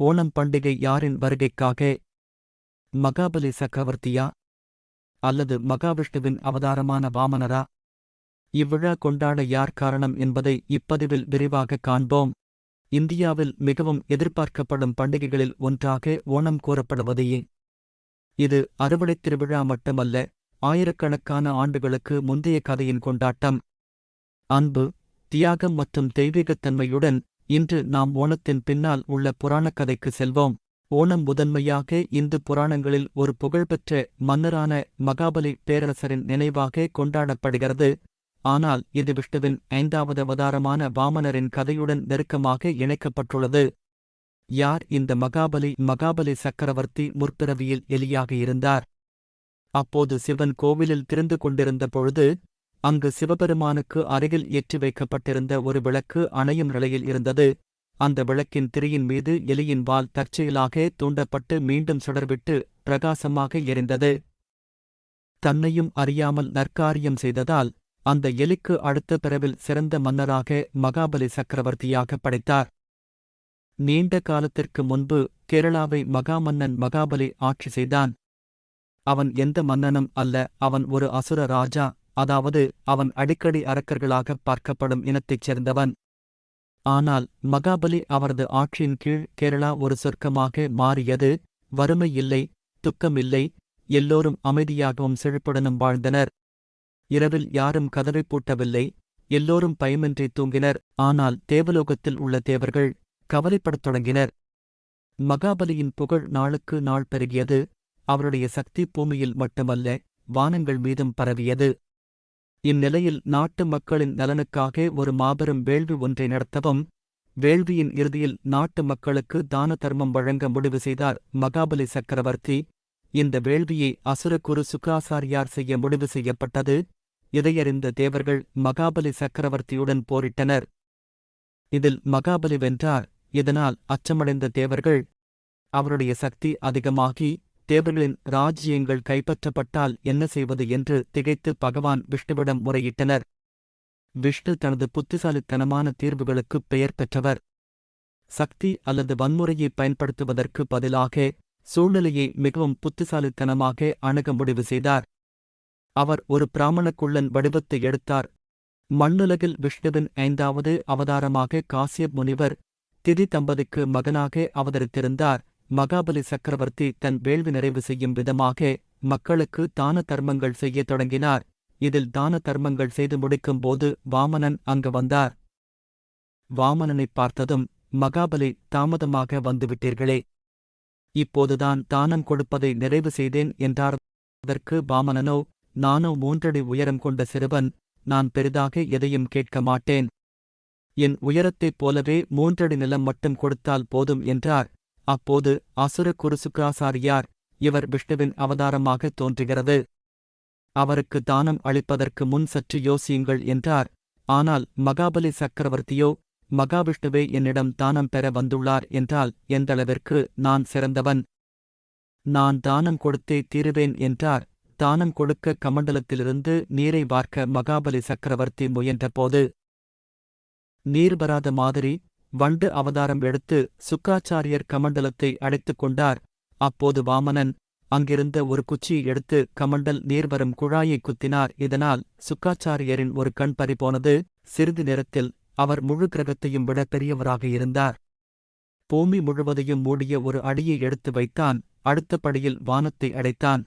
ஓணம் பண்டிகை யாரின் வருகைக்காக? மகாபலி சக்கரவர்த்தியா அல்லது மகாவிஷ்ணுவின் அவதாரமான வாமனரா? இவ்விழா கொண்டாட யார் காரணம் என்பதை இப்பதிவில் விரிவாக காண்போம். இந்தியாவில் மிகவும் எதிர்பார்க்கப்படும் பண்டிகைகளில் ஒன்றாக ஓணம் கூறப்படுவதையே இது அறுவடைத் திருவிழா மட்டுமல்ல ஆயிரக்கணக்கான ஆண்டுகளுக்கு முந்தைய கதையின் கொண்டாட்டம். அன்பு தியாகம் மற்றும் தெய்வீகத்தன்மையுடன் இன்று நாம் ஓணத்தின் பின்னால் உள்ள புராணக் கதைக்கு செல்வோம். ஓணம் முதன்மையாக இந்து புராணங்களில் ஒரு புகழ்பெற்ற மன்னரான மகாபலி பேரரசரின் நினைவாக கொண்டாடப்படுகிறது. ஆனால் இது விஷ்ணுவின் ஐந்தாவது அவதாரமான வாமனரின் கதையுடன் நெருக்கமாக இணைக்கப்பட்டுள்ளது. யார் இந்த மகாபலி? மகாபலி சக்கரவர்த்தி முற்பிறவியில் எலியாக இருந்தார். அப்போது சிவன் கோவிலில் திறந்து கொண்டிருந்த பொழுது அங்கு சிவபெருமானுக்கு அருகில் ஏற்றி வைக்கப்பட்டிருந்த ஒரு விளக்கு அணையும் நிலையில் இருந்தது. அந்த விளக்கின் திரையின் மீது எலியின் வால் தற்செயலாக தூண்டப்பட்டு மீண்டும் சுடர்விட்டு பிரகாசமாக எரிந்தது. தன்னையும் அறியாமல் நற்காரியம் செய்ததால் அந்த எலிக்கு அடுத்த பிறவில் சிறந்த மன்னராக மகாபலி சக்கரவர்த்தியாக படைத்தார். நீண்ட காலத்திற்கு முன்பு கேரளாவை மகாமன்னன் மகாபலி ஆட்சி செய்தான். அவன் எந்த மன்னனும் அல்ல அவன் ஒரு அசுர ராஜா அதாவது அவன் அடிக்கடி அரக்கர்களாக பார்க்கப்படும் இனத்தைச் சேர்ந்தவன். ஆனால் மகாபலி அவரது ஆட்சியின் கீழ் கேரளா ஒரு சொர்க்கமாக மாறியது. வறுமை இல்லை துக்கமில்லை எல்லோரும் அமைதியாகவும் செழிப்புடனும் வாழ்ந்தனர். இரவில் யாரும் கதவை பூட்டவில்லை எல்லோரும் பயமின்றி தூங்கினர் ஆனால் தேவலோகத்தில் உள்ள தேவர்கள் கவலைப்படத் தொடங்கினர். மகாபலியின் புகழ் நாளுக்கு நாள் பெருகியது அவருடைய சக்தி பூமியில் மட்டுமல்ல வானங்கள் மீதும் பரவியது. இந்நிலையில் நாட்டு மக்களின் நலனுக்காக ஒரு மாபெரும் வேள்வி ஒன்றை நடத்தவும் வேள்வியின் இறுதியில் நாட்டு மக்களுக்கு தான தர்மம் வழங்க முடிவு செய்தார் மகாபலி சக்கரவர்த்தி. இந்த வேள்வியை அசுரகுரு சுக்ராசாரியார் செய்ய முடிவு செய்யப்பட்டது. இதையறிந்த தேவர்கள் மகாபலி சக்கரவர்த்தியுடன் போரிட்டனர். இதில் மகாபலி வென்றார். இதனால் அச்சமடைந்த தேவர்கள் அவருடைய சக்தி அதிகமாகி தேவர்களின் ராஜ்யங்கள் கைப்பற்றப்பட்டால் என்ன செய்வது என்று திகைத்து பகவான் விஷ்ணுவிடம் முறையிட்டனர். விஷ்ணு தனது புத்திசாலித்தனமான தீர்வுகளுக்குப் பெயர் பெற்றவர். சக்தி அல்லது வன்முறையை பயன்படுத்துவதற்கு பதிலாக சூழ்நிலையை மிகவும் புத்திசாலித்தனமாக அணுக முடிவு செய்தார். அவர் ஒரு பிராமணக்குள்ளன் வடிவத்தை எடுத்தார். மண்ணுலகில் விஷ்ணுவின் ஐந்தாவது அவதாரமாக காசியப் முனிவர் திதி தம்பதிக்கு மகனாக அவதரித்திருந்தார். மகாபலி சக்கரவர்த்தி தன் வேள்வி நிறைவு செய்யும் விதமாக மக்களுக்கு தான தர்மங்கள் செய்யத் தொடங்கினார். இதில் தான தர்மங்கள் செய்து முடிக்கும் போது வாமனன் அங்கு வந்தார். வாமனனைப் பார்த்ததும் மகாபலி தாமதமாக வந்துவிட்டீர்களே. இப்போதுதான் தானம் கொடுப்பதை நிறைவு செய்தேன் என்றார். அதற்கு வாமனனோ நானோ மூன்றடி உயரம் கொண்ட சிறுவன் நான் பெரிதாக எதையும் கேட்க மாட்டேன். என் உயரத்தைப் போலவே மூன்றடி நிலம் மட்டும் கொடுத்தால் போதும் என்றார். அப்போது அசுர குருசுக்ராசாரியார் இவர் விஷ்ணுவின் அவதாரமாக தோன்றுகிறது. அவருக்கு தானம் அளிப்பதற்கு முன் சற்று யோசியுங்கள் என்றார். ஆனால் மகாபலி சக்கரவர்த்தியோ மகாவிஷ்ணுவே என்னிடம் தானம் பெற வந்துள்ளார் என்றால் எந்தளவிற்கு நான் சிறந்தவன்? நான் தானம் கொடுத்தே தீருவேன் என்றார். தானம் கொடுக்க கமண்டலத்திலிருந்து நீரை வார்க்க மகாபலி சக்கரவர்த்தி முயன்றபோது நீர் வராத மாதிரி வண்டு அவதாரம் எடுத்து சுக்காச்சாரியர் கமண்டலத்தை அடைத்துக் கொண்டார். அப்போது வாமனன் அங்கிருந்த ஒரு குச்சியை எடுத்து கமண்டல் நீர் வரும் குழாயை குத்தினார். இதனால் சுக்காச்சாரியரின் ஒரு கண் பறிபோனது. சிறிது நேரத்தில் அவர் முழு கிரகத்தையும் விட பெரியவராக இருந்தார். பூமி முழுவதையும் மூடிய ஒரு அடியை எடுத்து வைத்தான். அடுத்த படியில் வானத்தை அடைத்தான்.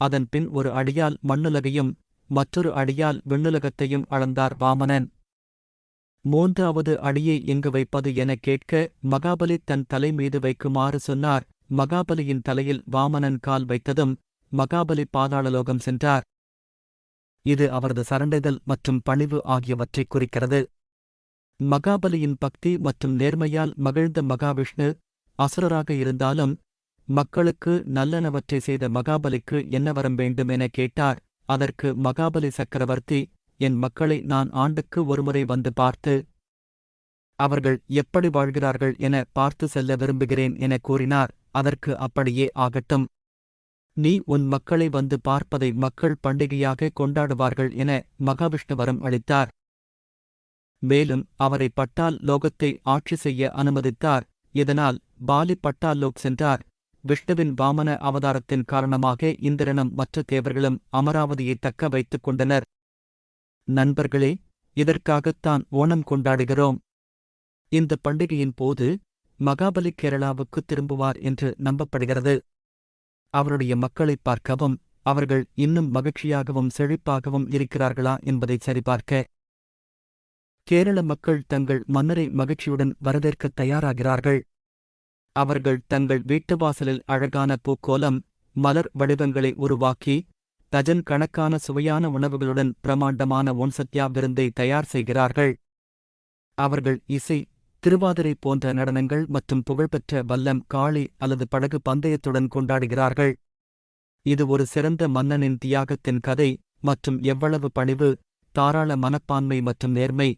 அதன் பின் ஒரு அடியால் மண்ணுலகையும் மற்றொரு அடியால் விண்ணுலகத்தையும் அளந்தார் வாமனன். மூன்றாவது அடியை எங்கு வைப்பது என கேட்க மகாபலி தன் தலை மீது வைக்குமாறு சொன்னார். மகாபலியின் தலையில் வாமனன் கால் வைத்ததும் மகாபலி பாதாளலோகம் சென்றார். இது அவரது சரண்டைதல் மற்றும் பணிவு ஆகியவற்றைக் குறிக்கிறது. மகாபலியின் பக்தி மற்றும் நேர்மையால் மகிழ்ந்த மகாவிஷ்ணு அசுரராக இருந்தாலும் மக்களுக்கு நல்லனவற்றை செய்த மகாபலிக்கு என்ன வரம் வேண்டும் என கேட்டார். அதற்கு மகாபலி சக்கரவர்த்தி என் மக்களை நான் ஆண்டுக்கு ஒருமுறை வந்து பார்த்து அவர்கள் எப்படி வாழ்கிறார்கள் என பார்த்து செல்ல விரும்புகிறேன் என கூறினார் அதற்கு அப்படியே ஆகட்டும். நீ உன் மக்களை வந்து பார்ப்பதை மக்கள் பண்டிகையாக கொண்டாடுவார்கள் என மகாவிஷ்ணுவரம் அளித்தார். மேலும் அவரை பட்டால் லோகத்தை ஆட்சி செய்ய அனுமதித்தார் இதனால் பாலி பட்டாலோக் சென்றார். விஷ்ணுவின் வாமன அவதாரத்தின் காரணமாக இந்திரனும் மற்ற தேவர்களும் அமராவதியை தக்க வைத்துக் கொண்டனர். நண்பர்களே இதற்காகத்தான் ஓணம் கொண்டாடுகிறோம். இந்த பண்டிகையின் போது மகாபலி கேரளாவுக்கு திரும்புவார் என்று நம்பப்படுகிறது. அவருடைய மக்களைப் பார்க்கவும் அவர்கள் இன்னும் மகிழ்ச்சியாகவும் செழிப்பாகவும் இருக்கிறார்களா என்பதை சரிபார்க்க. கேரள மக்கள் தங்கள் மன்னரை மகிழ்ச்சியுடன் வரவேற்கத் தயாராகிறார்கள். அவர்கள் தங்கள் வீட்டு வாசலில் அழகான பூக்கோலம் மலர் வடிவங்களை உருவாக்கி டஜன் கணக்கான சுவையான உணவுகளுடன் பிரமாண்டமான ஒன்சத்யா விருந்தை தயார் செய்கிறார்கள். அவர்கள் இசை திருவாதிரை போன்ற நடனங்கள் மற்றும் புகழ்பெற்ற வல்லம் காளி அல்லது படகு பந்தயத்துடன் கொண்டாடுகிறார்கள். இது ஒரு சிறந்த மன்னனின் தியாகத்தின் கதை மற்றும் எவ்வளவு பணிவு தாராள மனப்பான்மை மற்றும் நேர்மை.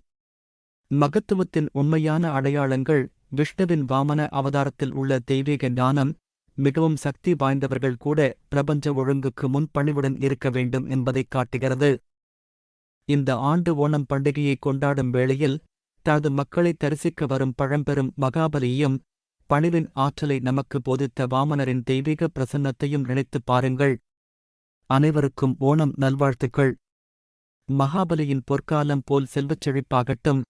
மகத்துவத்தின் உண்மையான அடையாளங்கள் விஷ்ணுவின் வாமன அவதாரத்தில் உள்ள தெய்வீக ஞானம் மிகவும் சக்தி வாய்ந்தவர்கள் கூட பிரபஞ்ச ஒழுங்குக்கு முன் பணிவுடன் இருக்க வேண்டும் என்பதைக் காட்டுகிறது. இந்த ஆண்டு ஓணம் பண்டிகையை கொண்டாடும் வேளையில் தனது மக்களை தரிசிக்க வரும் பழம்பெரும் மகாபலியும் பணிவின் ஆற்றலை நமக்கு போதித்த வாமனரின் தெய்வீக பிரசன்னத்தையும் நினைத்துப் பாருங்கள். அனைவருக்கும் ஓணம் நல்வாழ்த்துக்கள். மகாபலியின் பொற்காலம் போல் செல்வச் செழிப்பாகட்டும்.